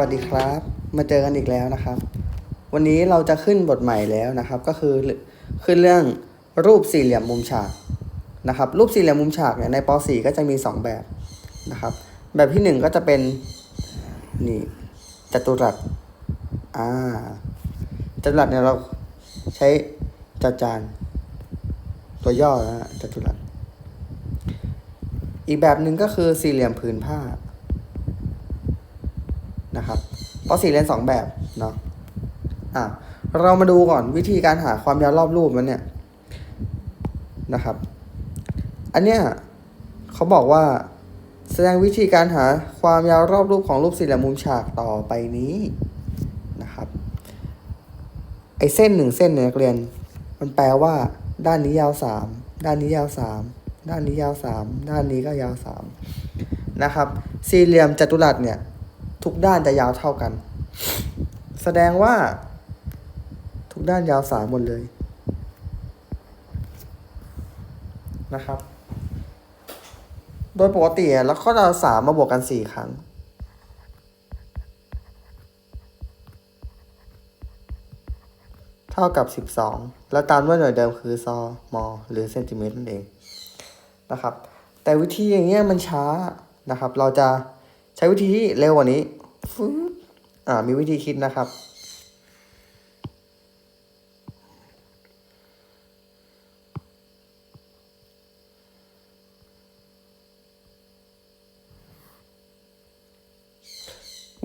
วัสดีครับ มาเจอกันอีกแล้วนะครับ วันนี้เราจะขึ้นบทใหม่แล้วนะครับ ก็คือขึ้นเรื่องรูปสี่เหลี่ยมมุมฉากนะครับ รูปสี่เหลี่ยมมุมฉากเนี่ยในป .4 ก็จะมี 2 แบบนะครับ แบบที่ 1 ก็จะเป็นนี่จัตุรัสอ่าจัตุรัสเนี่ยเราใช้จอจานตัวย่อนะจัตุรัสอีกแบบหนึ่งก็คือสี่เหลี่ยมผืนผ้า นะครับเพอสี่เลนสองแบบเนาะอะเรามาดูก่อนวิธีการหาความยาวรอบรูปมันเนี่ยนะครับ อันเนี้ยเขาบอกว่าแสดงวิธีการหาความยาวรอบรูปของรูปสี่เหลี่ยมมุมฉากต่อไปนี้นะครับไอ้เส้นหนึ่งเส้นเนี่ยนักเรียน มันแปลว่า ด้านนี้ยาวสามด้านนี้ยาวสามด้านนี้ยาวสามด้านนี้ก็ยาวสามนะครับ สี่เหลี่ยมจัตุรัสเนี่ย ทุกด้านจะยาวเท่ากัน แสดงว่า ทุกด้านยาวสามหมดเลยนะครับ โดยปกติแล้วก็จะสามมาบวกกันสี่ครั้ง เท่ากับสิบสองแล้วตามด้วยหน่วยเดิมคือซอมอหรือเซนติเมตรนั่นเองนะครับ แต่วิธีอย่างเงี้ยมันช้านะครับ เราจะ ใช้วิธีที่เร็วกว่านี้ฟึ๊บอ่า มีวิธีคิดนะครับ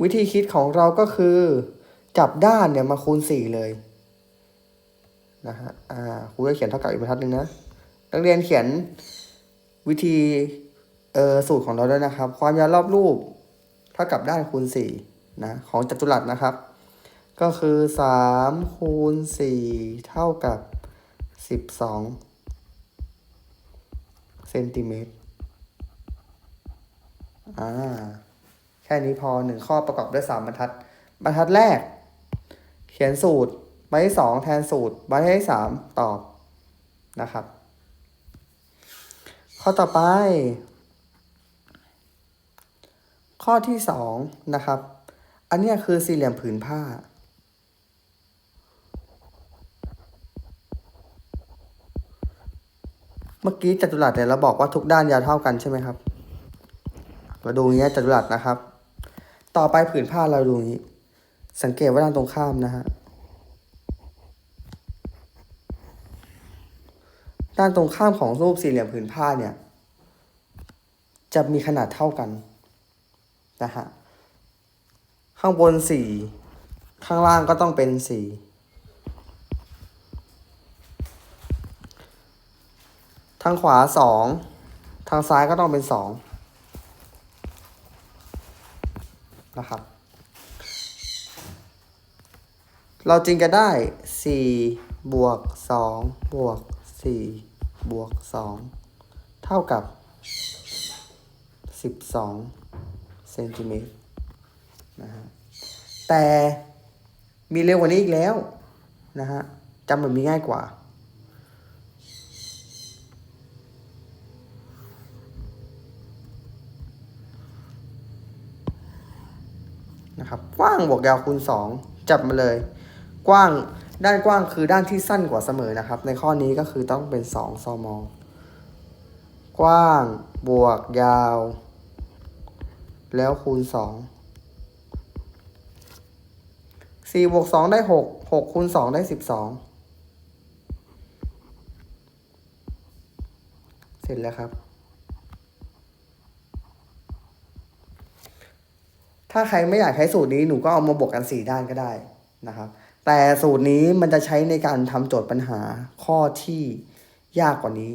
วิธีคิดของเราก็คือ จับด้านเนี่ยมาคูณสี่เลย นะฮะ อ่าครูจะเขียนเท่ากับอีกบรรทัดหนึ่งนะ นักเรียนเขียนวิธี เออสูตรของเราด้วยนะครับ ความยาวรอบรูป เท่ากับด้านคูณสี่นะของจัตุรัสนะครับ ก็คือสามคูณสี่เท่ากับสิบสองเซนติเมตรอ่าแค่นี้พอหนึ่งข้อประกอบด้วยสามบรรทัด บรรทัดแรก เขียนสูตรบรรทัดที่สองแทนสูตรบรรทัดที่สามตอบนะครับ ข้อต่อไป ข้อที่สองนะครับ อันนี้คือสี่เหลี่ยมผืนผ้า เมื่อกี้จัตุรัสเนี่ยเราบอกว่าทุกด้านยาวเท่ากันใช่ไหมครับมาดูอย่างเงี้ยจัตุรัสนะครับ ต่อไปผืนผ้าเราดูงนี้ สังเกตว่าด้านตรงข้ามนะฮะด้านตรงข้ามของรูปสี่เหลี่ยมผืนผ้าเนี่ย จะมีขนาดเท่ากัน นะฮะ ข้างบนสี่ ข้างล่างก็ต้องเป็นสี่ทางขวาสอง ทางซ้ายก็ต้องเป็นสองนะครับ เราจึงจะได้สี่บวกสองบวกสี่บวกสองเท่ากับสิบสอง เซนติเมตรนะฮะแต่มีเร็วกว่านี้อีกแล้วนะฮะจำแบบนี้ง่ายกว่า นะครับกว้างบวกยาวคูณสองจับมาเลย กว้างด้านกว้างคือด้านที่สั้นกว่าเสมอนะครับ ในข้อนี้ก็คือต้องเป็นสองซม กว้างบวกยาว แล้วคูณสองสี่บวกสองได้หกหกคูณสองได้สิบสองเสร็จแล้วครับ ถ้าใครไม่อยากใช้สูตรนี้หนูก็เอามาบวกกันสี่ด้านก็ได้นะครับ แต่สูตรนี้มันจะใช้ในการทำโจทย์ปัญหาข้อที่ยากกว่านี้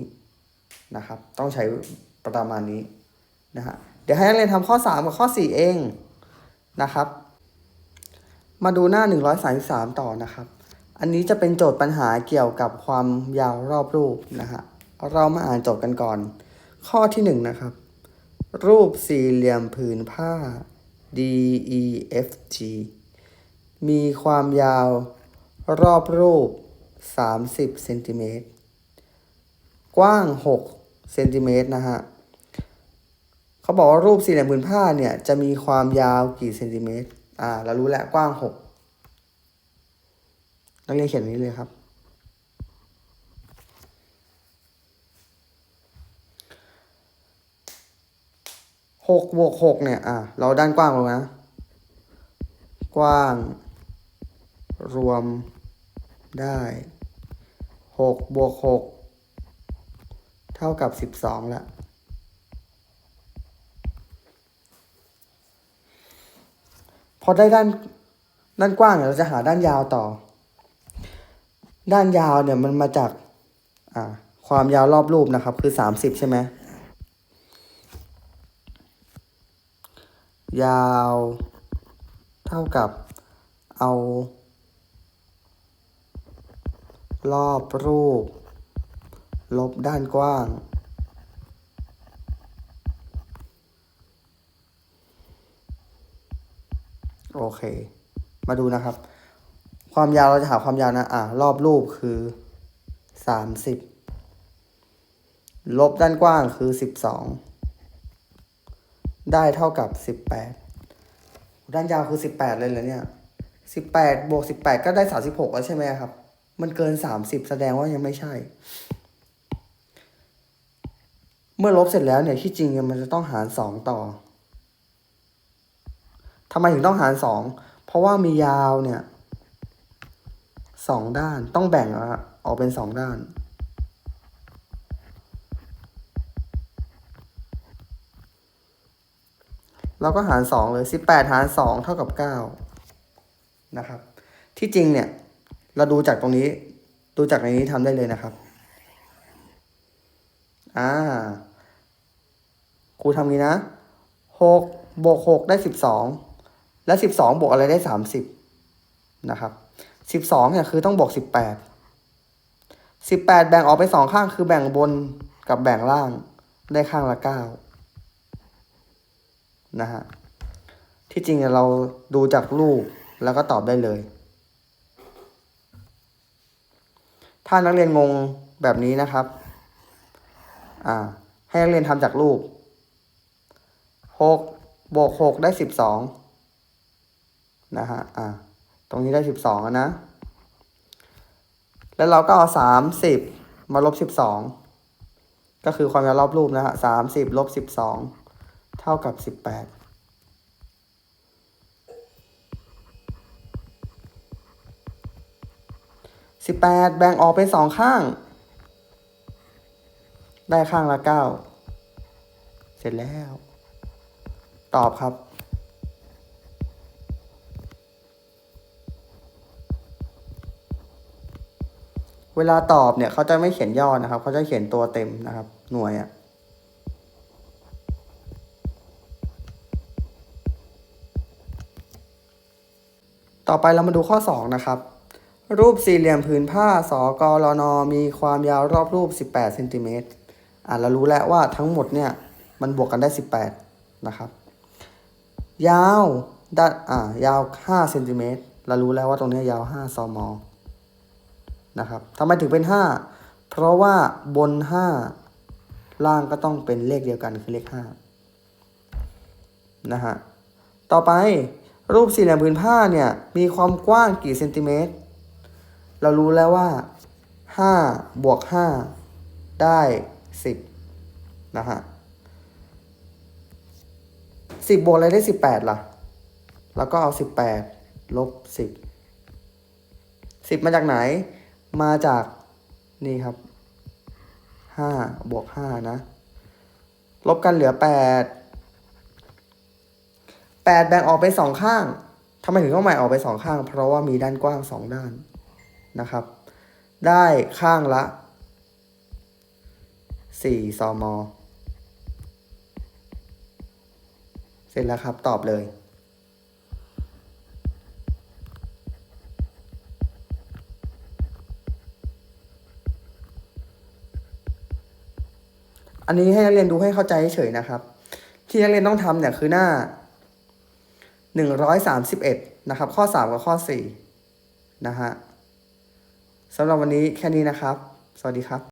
นะครับ ต้องใช้ประมาณนี้นะฮะ เดี๋ยวให้นักเรียนทำข้อ 3 กับข้อ 4 เองนะครับ มาดูหน้า 133 ต่อนะครับ อันนี้จะเป็นโจทย์ปัญหาเกี่ยวกับความยาวรอบรูปนะฮะเรามาอ่านโจทย์กันก่อน ข้อที่ 1 นะครับ รูปสี่เหลี่ยมผืนผ้า D E F G มีความยาวรอบรูป 30เซนติเมตร กว้าง 6เซนติเมตรนะฮะ เขาบอกว่ารูปสี่เหลี่ยมผืนผ้าเนี่ยจะมีความยาวกี่เซนติเมตร อ่าเรารู้แล้วกว้างหกนักเรียนเขียนนี้เลยครับ หกบวกหกเนี่ย อะเราด้านกว้างลงนะ กว้าง รวมได้หกบวกหกเท่ากับสิบสองละ พอได้ด้านด้านกว้างเนี่ยเราจะหาด้านยาวต่อ ด้านยาวเนี่ยมันมาจากอ่าความยาวรอบรูปนะครับ คือสามสิบใช่ไหมยาวเท่ากับเอา รอบรูป ลบด้านกว้าง โอ เค มาดูนะครับ ความยาวเราจะหาความยาวนะ อะ รอบรูปคือสามสิบลบด้านกว้างคือสิบสองได้เท่ากับสิบแปดด้านยาวคือสิบแปดเลยเหรอเนี่ยสิบแปดบวกสิบแปดก็ได้สามสิบหกแล้วใช่ไหมครับ มันเกินสามสิบแสดงว่ายังไม่ใช่ เมื่อลบเสร็จแล้วเนี่ยที่จริงมันจะต้องหารสองต่อ ทำไมถึงต้องหารสองเพราะว่ามียาวเนี่ยสองด้านต้องแบ่งอะออกเป็นสองด้านเราก็หารสองเลยสิบแปดหารสองเท่ากับเก้านะครับ ที่จริงเนี่ย เราดูจากตรงนี้ ดูจากในนี้ทำได้เลยนะครับ อ่า ครูทำงี้นะหกบวกหกได้สิบสอง และสิบสองบวกอะไรได้สามสิบนะครับสิบสองเนี่ยคือต้องบวกสิบแปดสิบแปดแบ่งออกไปสองข้างคือแบ่งบนกับแบ่งล่างได้ข้างละเก้านะฮะ ที่จริงเนี่ยเราดูจากรูปแล้วก็ตอบได้เลย ถ้านักเรียนงงแบบนี้นะครับ อ่า ให้นักเรียนทำจากรูปหกบวกหกได้สิบสอง นะฮะ อ่าตรงนี้ได้สิบสองนะ แล้วเราก็เอาสามสิบมาลบสิบสอง ก็คือความยาวรอบรูปนะฮะสามสิบลบสิบสองเท่ากับสิบแปดสิบแปดแบ่งออกเป็นสองข้าง ได้ข้างละเก้า เสร็จแล้ว ตอบครับ เวลาตอบเนี่ยเขาจะไม่เขียนย่อนะครับ เขาจะเขียนตัวเต็มนะครับ หน่วยอะ่ะต่อไปเรามาดูข้อ 2 นะครับ รูปสี่เหลี่ยมผืนผ้าสกลนมีความยาวรอบรูป 18เซนติเมตรอะเรารู้แล้วว่าทั้งหมดเนี่ย มันบวกกันได้ 18 นะครับ ยาวด้านอ่ายาว5เซนติเมตรเรารู้แล้วว่าตรงนี้ยยาว5ซม นะครับทำไมถึงเป็น 5 เพราะว่าบน 5 ล่างก็ต้องเป็นเลขเดียวกันคือเลข5นะฮะต่อไปรูปสี่เหลี่ยมผืนผ้าเนี่ยมีความกว้างกี่เซนติเมตร เรารู้แล้วว่า 5 บวก 5 ได้ 10 นะฮะ10 บวกอะไรได้ 18 ล่ะ แล้วก็เอา 18 ลบ 10 10 มาจากไหน มาจากนี่ครับ5บวก5นะ ลบกันเหลือ8 8แบ่งออกไปสองข้างทำไมถึงต้องแบ่งออกไปสองข้าง เพราะว่ามีด้านกว้างสองด้านนะครับ ได้ข้างละ4ซมเสร็จแล้วครับตอบเลย อันนี้ให้นักเรียนดูให้เข้าใจเฉยนะครับ ที่นักเรียนต้องทำเนี่ยคือหน้าหนึ่งร้อยสามสิบเอ็ดนะครับ ข้อสามกับข้อสี่นะฮะสำหรับวันนี้แค่นี้นะครับ สวัสดีครับ